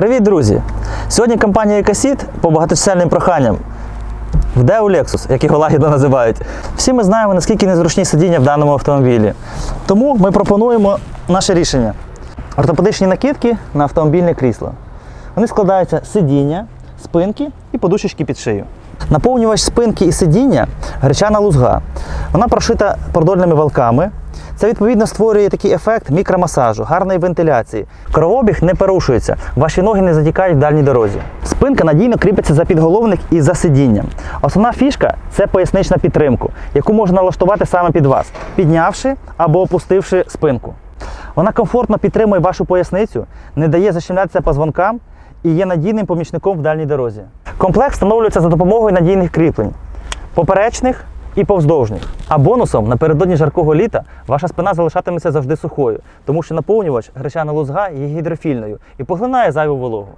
Привіт, друзі! Сьогодні компанія Екасіт по багаточисельним проханням в Deo Lexus, як його лагідно називають. Всі ми знаємо, наскільки незручні сидіння в даному автомобілі. Тому ми пропонуємо наше рішення: ортопедичні накидки на автомобільне крісло. Вони складаються з сидіння, спинки і подушечки під шию. Наповнювач спинки і сидіння гречана лузга. Вона прошита продольними валками. Це відповідно створює такий ефект мікромасажу, гарної вентиляції. Кровообіг не порушується, ваші ноги не затікають в дальній дорозі. Спинка надійно кріпиться за підголовник і за сидінням. Основна фішка це пояснична підтримку, яку можна налаштувати саме під вас, піднявши або опустивши спинку. Вона комфортно підтримує вашу поясницю, не дає защемлятися позвонкам і є надійним помічником в дальній дорозі. Комплект встановлюється за допомогою надійних кріплень поперечних і повздовжних. А бонусом напередодні жаркого літа ваша спина залишатиметься завжди сухою, тому що наповнювач гречана лузга є гідрофільною і поглинає зайву вологу.